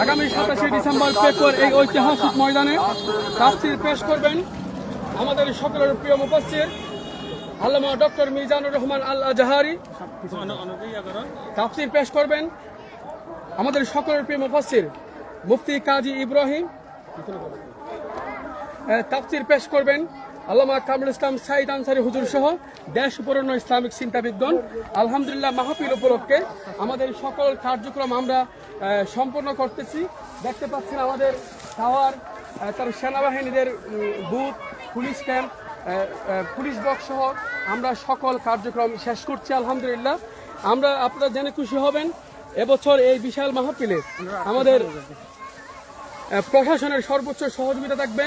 আগামী সাতাশে ডিসেম্বর পেকুয়ার এই ঐতিহাসিক ময়দানে তাফসির পেশ করবেন আমাদের সকলের প্রিয় মুফাসসির আল্লামা ডক্টর মিজানুর রহমান আল আজহারি তাফসির পেশ করবেন আমাদের সকলের প্রিয় মুফাসসির মুফতি কাজী ইব্রাহিম। তাফসির পেশ করবেন আল্লামা কামরুল ইসলাম সাইদ আনসারি হুজুর সহ দেশ পুরনো ইসলামিক চিন্তাবিদগণ, আলহামদুলিল্লাহ মাহফিল উপলক্ষে আমাদের সকল কার্যক্রম আমরা সম্পন্ন করতেছি। দেখতে পাচ্ছেন আমাদের টাওয়ার তার সেনাবাহিনীদের booth, police camp police box সহ আমরা সকল কার্যক্রম শেষ করছি, আলহামদুলিল্লাহ। আমরা আপনারা জেনে খুশি হবেন, এবছর এই বিশাল মাহফিলে আমাদের প্রশাসনের সর্বোচ্চ সহযোগিতা থাকবে।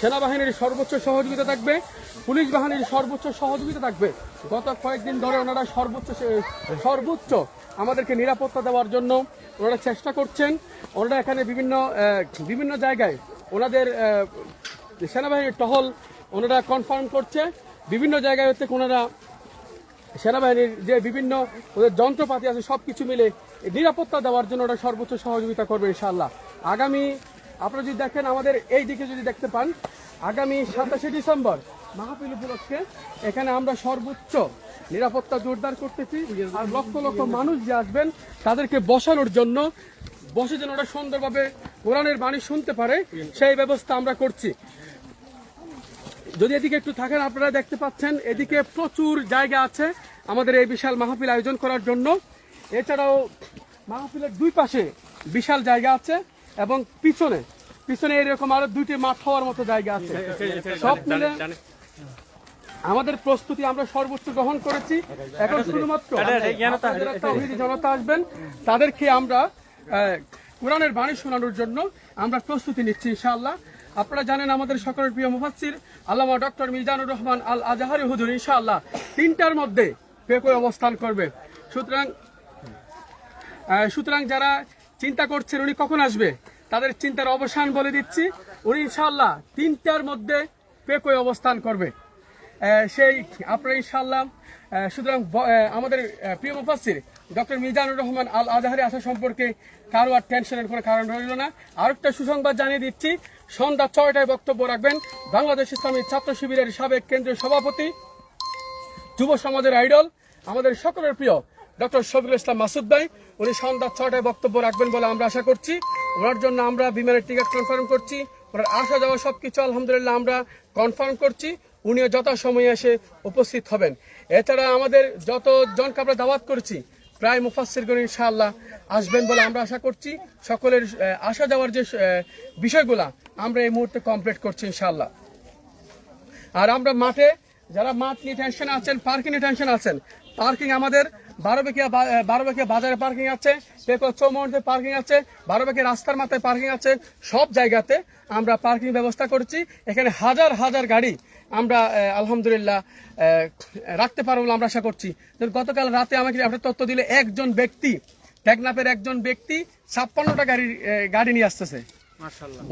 সেনাবাহিনীর সর্বোচ্চ সহযোগিতা থাকবে, পুলিশ বাহিনীর সর্বোচ্চ সহযোগিতা থাকবে। গত কয়েকদিন ধরে ওনারা সর্বোচ্চ সর্বোচ্চ আমাদেরকে নিরাপত্তা দেওয়ার জন্য ওনারা চেষ্টা করছেন। ওনারা এখানে বিভিন্ন বিভিন্ন জায়গায় ওনাদের সেনাবাহিনীর টহল ওনারা কনফার্ম করছে। বিভিন্ন জায়গায় হচ্ছে ওনারা সেনাবাহিনীর যে বিভিন্ন ওদের যন্ত্রপাতি আছে সব কিছু মিলে নিরাপত্তা দেওয়ার জন্য ওরা সর্বোচ্চ সহযোগিতা করবে ইনশাল্লাহ আগামী আপনারা যদি দেখেন, আমাদের এই দিকে যদি দেখতে পান, আগামী সাতাশে ডিসেম্বর মাহফিল উপলক্ষে এখানে আমরা সর্বোচ্চ নিরাপত্তা জোরদার করতেছি। আর লক্ষ লক্ষ মানুষ যে আসবেন, তাদেরকে বসানোর জন্য, বসে যেন ওরা সুন্দরভাবে কোরআনের বাণী শুনতে পারে, সেই ব্যবস্থা আমরা করছি। যদি এদিকে একটু থাকেন, আপনারা দেখতে পাচ্ছেন, এদিকে প্রচুর জায়গা আছে আমাদের এই বিশাল মাহফিল আয়োজন করার জন্য। এছাড়াও মাহফিলের দুই পাশে বিশাল জায়গা আছে। এবং পিছনে পিছনে এরকম আরও দুইটি মাঠ হওয়ার মতো জায়গা আছে। সব মিলে আমাদের প্রস্তুতি আমরা সর্বোচ্চ গ্রহণ করেছি। এখন শুধুমাত্র জনতা আসবেন। তাদেরকে আমরা কোরআনের বাণী শোনানোর জন্য আমরা প্রস্তুতি নিচ্ছি ইনশাআল্লাহ। আপনারা জানেন আমাদের সকলের প্রিয় মুফাসসির আল্লামা ডক্টর মিজানুর রহমান আল আজাহারি হুজুর ইনশাআল্লাহ তিনটার মধ্যে পেকোয় অবস্থান করবে। সুতরাং সুতরাং যারা চিন্তা করছেন উনি কখন আসবে? তাদের চিন্তার অবসান বলে দিচ্ছি। উনি ইনশাল্লাহ তিনটার মধ্যে পেকোয় অবস্থান করবে। সেই আপনারা ইনশাআল্লাহ আহ, সুতরাং আমাদের প্রিয় মুফাসসির ডক্টর মিজানুর রহমান আল আজহারি আসা সম্পর্কে কারও আর টেনশনের কোনো কারণ রইল না। আরেকটা সুসংবাদ জানিয়ে দিচ্ছি সন্ধ্যা ছয়টায় বক্তব্য রাখবেন বাংলাদেশ ইসলামী ছাত্র শিবিরের সাবেক কেন্দ্রীয় সভাপতি যুব সমাজের আইডল আমাদের সকলের প্রিয় ডক্টর শফিকুল ইসলাম মাসুদ ভাই। উনি সন্ধ্যা ছটায় বক্তব্য রাখবেন বলে আমরা আশা করছি। ওনার জন্য আমরা বিমানের টিকিট কনফার্ম করছি। ওনার আসা যাওয়া সবকিছু, আলহামদুলিল্লাহ, আমরা কনফার্ম করছি। উনিও যথাসময়ে এসে উপস্থিত হবেন। এছাড়া আমাদের যত জনকে আমরা দাওয়াত করছি, প্রায় মুফাসিরগণ ইনশাআল্লাহ আসবেন বলে আমরা আশা করছি। সকলের আসা যাওয়ার যে বিষয়গুলা আমরা এই মুহূর্তে কমপ্লিট করছি ইনশাআল্লাহ। আর আমরা মাঠে, যারা মাঠ নিয়ে টেনশন আছেন পার্কিং নিয়ে টেনশন আছেন পার্কিং আমাদের বারোবেকিয়া বারোবেকিয়া বাজারে পার্কিং আছে পেকো চৌমন্ডে পার্কিং আছে বারোবেকিয়া রাস্তার মাথায় পার্কিং আছে সব জায়গাতে আমরা পার্কিং ব্যবস্থা করেছি। এখানে হাজার হাজার গাড়ি আমরা আলহামদুলিল্লাহ রাখতে পারব বলে আমরা আশা করছি। গতকাল রাতে আমাকে একটা তথ্য দিলে একজন ব্যক্তি টেকনাফের একজন ব্যক্তি ছাপ্পান্নটা গাড়ি গাড়ি নিয়ে আসতেছে।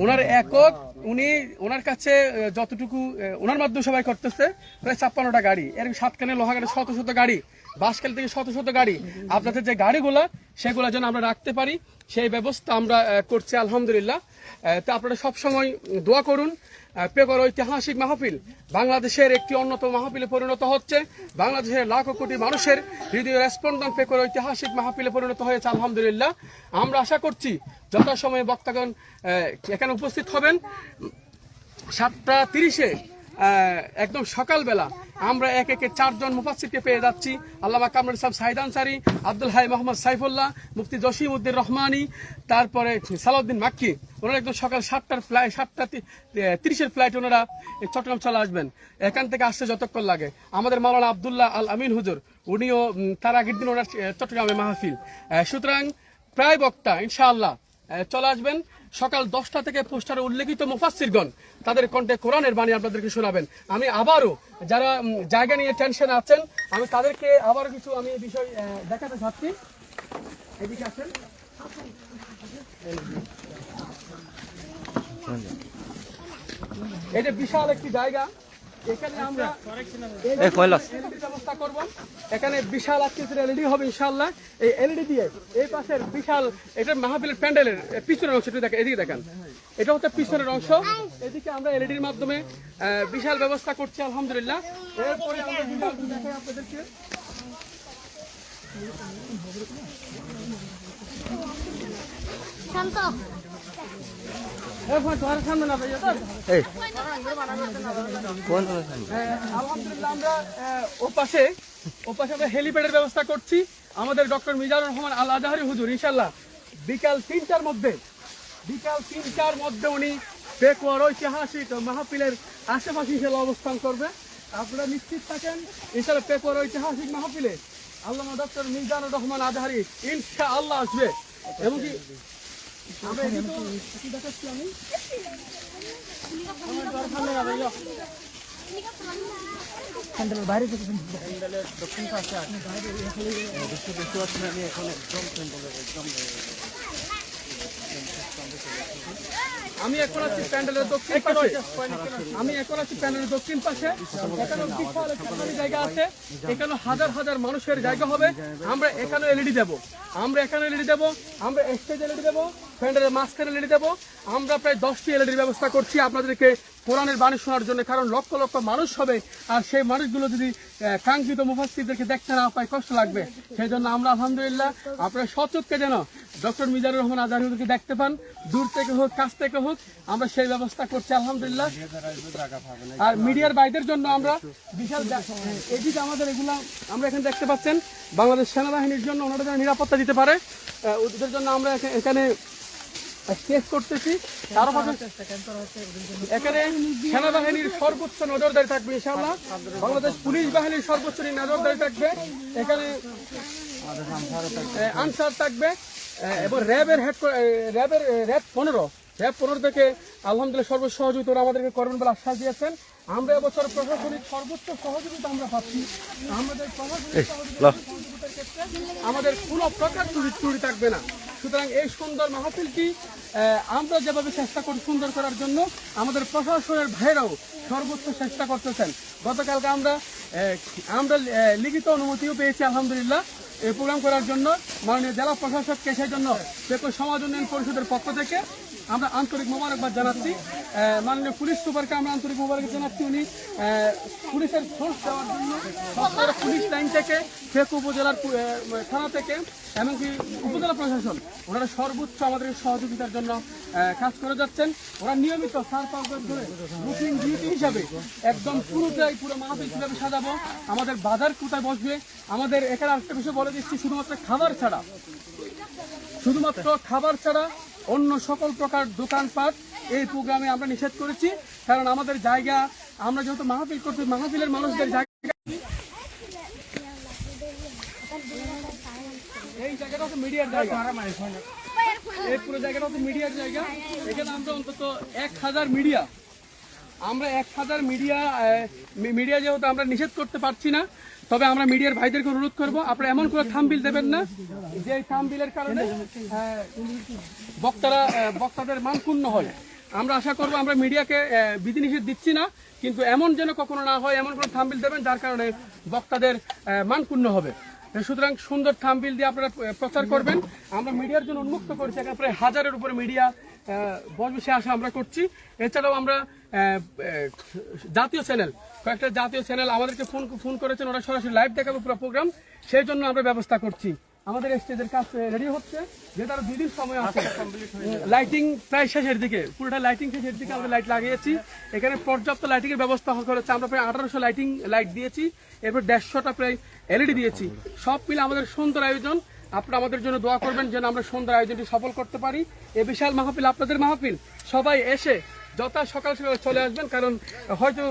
ওনার একক উনি ওনার কাছে যতটুকু ওনার মাধ্যমে সবাই করতেছে প্রায় ছাপ্পান্নটা গাড়ি। এর সাতখানে লোহাগাড়ি শত শত গাড়ি। বাসকাল থেকে শত শত গাড়ি। আপনাদের যে গাড়িগুলা সেগুলো যেন আমরা রাখতে পারি। সেই ব্যবস্থা আমরা করছি, আলহামদুলিল্লাহ। তো আপনারা সবসময় দোয়া করুন। পেকর ঐতিহাসিক মাহফিল বাংলাদেশের একটি অন্যতম মাহফিলে পরিণত হচ্ছে। বাংলাদেশের লাখো কোটি মানুষের হৃদয় রেসপন্ডন পেকর ঐতিহাসিক মাহফিলে পরিণত হয়েছে, আলহামদুলিল্লাহ। আমরা আশা করছি যথাসময়ে বক্তাগণ এখানে উপস্থিত হবেন। সাতটা তিরিশে একদম সকালবেলা আমরা এক একে চারজন মুফাসিরকে পেয়ে যাচ্ছি। আল্লামা কামরুল ইসলাম সাইদ আনসারি আব্দুল হাই মোহাম্মদ সাইফুল্লাহ, মুফতি জসিম উদ্দিন রহমানি, তারপরে সালাউদ্দিন মাক্কি। ওনারা একদম সকাল সাতটার ফ্লাইট সাতটা তিরিশের ফ্লাইট ওনারা চট্টগ্রাম চলে আসবেন। এখান থেকে আসতে যতক্ষণ লাগে। আমাদের মাওলানা আবদুল্লাহ আল আমিন হুজুর, উনিও তার আগের দিন ওনার চট্টগ্রামে মাহফিল। সুতরাং প্রায় বক্তা, ইনশাআল্লাহ চলে আসবেন। সকাল দশটা থেকে পোস্টারে উল্লেখিত মুফাসিরগণ তাদের কণ্ঠে কোরআনের বাণী আপনাদেরকে শোনাবেন। আমি আবারও যারা জায়গা নিয়ে টেনশন আছেন, আমি তাদেরকে আবার কিছু, আমি বিষয় দেখাতে চাচ্ছি। এদিকে আছেন এটা বিশাল একটি জায়গা। এখানে আমরা এই যে LED ব্যবস্থা করব। এখানে বিশাল আকৃতির এলইডি হবে ইনশাল্লাহ এই এলইডি দিয়ে এই পাশের বিশাল এটা মাহফিলের প্যান্ডেলের পিছনের অংশ একটু দেখেন এদিকে দেখেন। এটা হচ্ছে পিছনের অংশ। এদিকে আমরা এলইডির মাধ্যমে বিশাল ব্যবস্থা করছি আলহামদুলিল্লাহ। এরপরে আমরা বিশাল আপনাদেরকে। শান্ত। আলহামদুলিল্লাহ আমরা আহ, ও পাশে ও পাশে আমরা হেলিপ্যাডের ব্যবস্থা করছি। আমাদের ডক্টর মিজানুর রহমান আল আজহারি হুজুর ইনশাল্লাহ বিকাল তিনটার মধ্যে বিকাল তিনটার মধ্যে উনি পেকুয়ার ঐতিহাসিক মাহফিলের আশেপাশে ইনশাল্লাহ অবস্থান করবে। আপনারা নিশ্চিত থাকেন ইনশাল্লাহ পেকুয়ার ঐতিহাসিক মাহফিলে আল্লাহ ডক্টর মিজানুর রহমান আজহারি ইনশা আল্লাহ আসবে। এবং কি আমরা এদিকেও কি দেখাচ্ছি আমি। আমার ঘর সামনে না ভাইয়া। আমি এখন আছি প্যান্ডেলের দক্ষিণ পাশে। আমি এখন আছি প্যান্ডেলের দক্ষিণ পাশে। এখানে বিশাল একটা জায়গা আছে। এখানে হাজার হাজার মানুষের জায়গা হবে। আমরা এখানে এলইডি দেব। আমরা এখানে এলইডি দেব। আমরা স্টেজ এলইডি দেব। প্যান্ডেলের মাঝখানে এলইডি দেব। আমরা প্রায় দশটি এলইডির ব্যবস্থা করছি আপনাদেরকে কোরআনের বাণী শোনার জন্য, কারণ লক্ষ লক্ষ মানুষ হবে আর সেই মানুষগুলো যদি কাঙ্ক্ষিত মুফাসিরদেরকে দেখতে না পায়, কষ্ট লাগবে। সেই জন্য আমরা আলহামদুলিল্লাহ আপনারা সচক্ষে যেন ডক্টর মিজানুর রহমান আজহারুদ্দিনকে দেখতে পান, দূর থেকে হোক, কাছ থেকে হোক, আমরা সেই ব্যবস্থা করছি আলহামদুলিল্লাহ। আর মিডিয়ার বাইদের জন্য আমরা বিশাল এদিকে আমাদের এগুলা আমরা এখানে দেখতে পাচ্ছেন, বাংলাদেশ সেনাবাহিনীর জন্য ওনারা যেন নিরাপত্তা দিতে পারে। ওদের জন্য আমরা এখানে স্টেজ করতেছি। তারও এখানে সেনাবাহিনীর সর্বোচ্চ নজরদারি থাকবে ইনশাআল্লাহ। বাংলাদেশ পুলিশ বাহিনীর সর্বোচ্চ নজরদারি থাকবে। এখানে আনসার থাকবে। এবং র্যাবের হেড র্যাবের র্যাব পনেরো। র্যাব পনেরো থেকে আলহামদুলিল্লাহ সর্বোচ্চ সহযোগিতা আমাদেরকে করবেন বলে আশ্বাস দিয়েছেন। আমরা এবছর প্রশাসনিক সর্বোচ্চ সহযোগিতা আমরা পাচ্ছি। আমাদের প্রশাসনিক সহযোগিতার ক্ষেত্রে আমাদের কোনো প্রকার ত্রুটি ত্রুটি থাকবে না। সুতরাং এই সুন্দর মাহফিলটি আমরা যেভাবে চেষ্টা করি সুন্দর করার জন্য, আমাদের প্রশাসনের ভাইরাও সর্বোচ্চ চেষ্টা করতেছেন। গতকালকে আমরা আমরা লিখিত অনুমতিও পেয়েছি, আলহামদুলিল্লাহ। এই প্রোগ্রাম করার জন্য মাননীয় জেলা প্রশাসককে সেই জন্য সমাজ উন্নয়ন পরিষদের পক্ষ থেকে আমরা আন্তরিক মোবারকবাদ জানাচ্ছি। মাননীয় পুলিশ সুপারকে আমরা আন্তরিক মোবারক জানাচ্ছি। উনি পুলিশের ফোর্স দেওয়ার জন্য পুলিশ লাইন থেকে ফেক উপজেলার থানা থেকে, এমনকি উপজেলা প্রশাসন, ওনারা সর্বোচ্চ আমাদের সহযোগিতার জন্য কাজ করে যাচ্ছেন। ওরা নিয়মিত সার পাঁচ ধরে রুটিন ডিউটি হিসাবে একদম পুরোটাই, পুরো মাহফিল কীভাবে সাজাবো, আমাদের বাজার কোথায় বসবে, আমাদের এখানে আরেকটা বিষয় বলে দিচ্ছি, শুধুমাত্র খাবার ছাড়া। শুধুমাত্র খাবার ছাড়া অন্য সকল প্রকার দোকানপাট এই প্রোগ্রামে আমরা নিষেধ করেছি, কারণ আমাদের জায়গা, আমরা যেহেতু মাহফিল করছি, মাহফিলের মানুষদের জায়গা এই জায়গাটা মিডিয়ার জায়গা। জায়গাটা মিডিয়ার জায়গা। অন্তত এক হাজার মিডিয়া। আমরা এক হাজার মিডিয়া মিডিয়া যেহেতু আমরা নিষেধ করতে পারছি না তবে আমরা মিডিয়ার ভাইদেরকে অনুরোধ করব আপনারা এমন করে থামবিল দেবেন না যে থামবিলের কারণে বক্তারা বক্তাদের মান ক্ষুণ্ণ হয়। আমরা আশা করব আমরা মিডিয়াকে বিধিনিষেধ দিচ্ছি না কিন্তু এমন যেন কখনো না হয় এমন করে থামবিল দেবেন যার কারণে বক্তাদের আহ, মান ক্ষুণ্ণ হবে। সুতরাং সুন্দর থামবিল দিয়ে আপনারা প্রচার করবেন। আমরা মিডিয়ার জন্য উন্মুক্ত করছি এখানে প্রায় হাজারের উপরে মিডিয়া বসবে সে আশা আমরা করছি। এছাড়াও আমরা জাতীয় চ্যানেল কয়েকটা জাতীয় চ্যানেল আমাদেরকে ফোন ফোন করেছেন ওরা সরাসরি লাইভ দেখাবে পুরো প্রোগ্রাম সেই জন্য আমরা ব্যবস্থা করছি। আমাদের স্টেজের কাজ রেডি হচ্ছে। যেটা আরও দুই দিন সময় আছে। লাইটিং প্রায় শেষের দিকে। পুরোটা লাইটিং শেষের দিকে আমরা লাইট লাগিয়েছি। এখানে পর্যাপ্ত লাইটিংয়ের ব্যবস্থা করেছে আমরা প্রায় আঠারোশো লাইটিং লাইট দিয়েছি। এরপর দেড়শোটা প্রায় এলইডি দিয়েছি। সব মিলে আমাদের সুন্দর আয়োজন। আপনারা আমাদের জন্য দোয়া করবেন যেন আমরা সুন্দর আয়োজনটি সফল করতে পারি। এ বিশাল মাহফিল আপনাদের মাহফিল। সবাই এসে যথা সকাল সকাল চলে আসবেন, কারণ হয়তো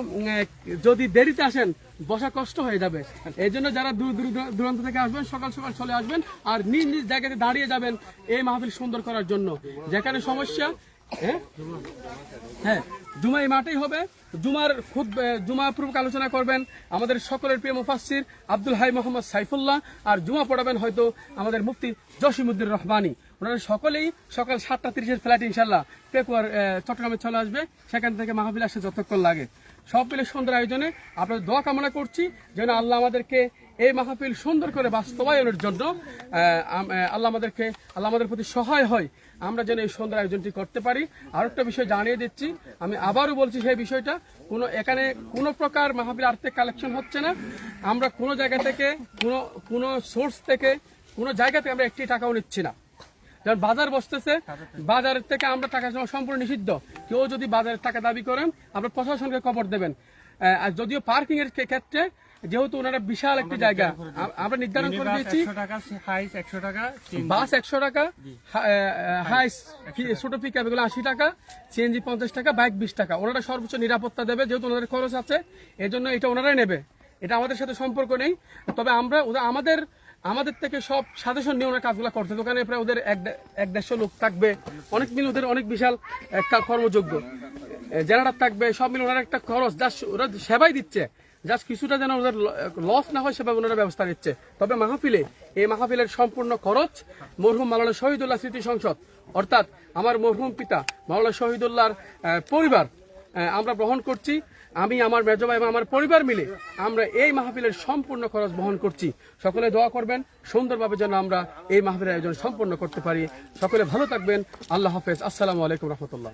যদি দেরিতে আসেন, বসা কষ্ট হয়ে যাবে। এই জন্য যারা দূর দূর দূরান্ত থেকে আসবেন, সকাল সকাল চলে আসবেন আর নিজ নিজ জায়গাতে দাঁড়িয়ে যাবেন এই মাহফিল সুন্দর করার জন্য। যেখানে সমস্যা হ্যাঁ? হ্যাঁ জুমা এই মাঠেই হবে। জুমার খুব জুমা পূর্বক আলোচনা করবেন আমাদের সকলের প্রিয় মুফাসির আব্দুল হাই মোহাম্মদ সাইফুল্লাহ, আর জুমা পড়াবেন হয়তো আমাদের মুফতি জসিমুদ্দিন রহমানি। ওনারা সকলেই সকাল সাতটা তিরিশের ফ্লাইট ইনশাল্লাহ পেকুয়ার চট্টগ্রামে চলে আসবে। সেখান থেকে মাহফিল আসতে যতক্ষণ লাগে। সব মিলে সুন্দর আয়োজনে আপনাদের দোয়া কামনা করছি যেন আল্লাহ আমাদেরকে এই মাহফিল সুন্দর করে বাস্তবায়নের জন্য আল্লাহ আমাদেরকে, আল্লাহ আমাদের প্রতি সহায় হয়। আমরা যেন এই সুন্দর আয়োজনটি করতে পারি। আর একটা বিষয় জানিয়ে দিচ্ছি, আমি আবারও বলছি সেই বিষয়টা, কোনো এখানে কোনো প্রকার মাহফিল আর্থিক কালেকশন হচ্ছে না। আমরা কোনো জায়গা থেকে, কোনো কোনো সোর্স থেকে, কোনো জায়গা থেকে আমরা একটি টাকাও নিচ্ছি না। যেমন বাজার বসতেছে বাজারের থেকে আমরা টাকা সম্পূর্ণ নিষিদ্ধ। কেউ যদি বাজারের টাকা দাবি করেন আমরা প্রশাসনকে খবর দেবেন। আর যদিও পার্কিং এর ক্ষেত্রে যেহেতু ওনারা বিশাল একটি জায়গা আমরা নির্ধারণ করে দিয়েছি। বাস একশো টাকা হাইস ছোট পিক এগুলো আশি টাকা সিএনজি পঞ্চাশ টাকা বাইক বিশ টাকা। ওনারা সর্বোচ্চ নিরাপত্তা দেবে যেহেতু ওনাদের খরচ আছে এজন্য এটা ওনারাই নেবে। এটা আমাদের সাথে সম্পর্ক নেই। তবে আমরা আমাদের আমাদের থেকে সব সাজেশন নিয়ে ওনার কাজগুলো করছে। দোকানে প্রায় ওদের এক দেড়শো লোক থাকবে। অনেক মিল ওদের অনেক বিশাল একটা কর্মযোগ্য। জেনারেটার থাকবে, সব মিলে ওনারা একটা খরচ। যা ওরা সেবাই দিচ্ছে। জাস্ট কিছুটা যেন ওদের লস না হয়, সেভাবে ওনারা ব্যবস্থা নিচ্ছে। তবে মাহফিলে, এই মাহফিলের সম্পূর্ণ খরচ মরহুম মালানা শহীদুল্লাহ স্মৃতি সংসদ। অর্থাৎ আমার মরহুম পিতা মাওলানা শহীদুল্লাহর পরিবার আমরা গ্রহণ করছি। আমি, আমার মেজবা এবং আমার পরিবার মিলে আমরা এই মাহফিলের সম্পূর্ণ খরচ বহন করছি। সকলে দোয়া করবেন, সুন্দরভাবে যেন আমরা এই মাহফিলের আয়োজন সম্পূর্ণ করতে পারি। সকলে ভালো থাকবেন। আল্লাহ হাফেজ। আসসালামু আলাইকুম রহমতুল্লাহ।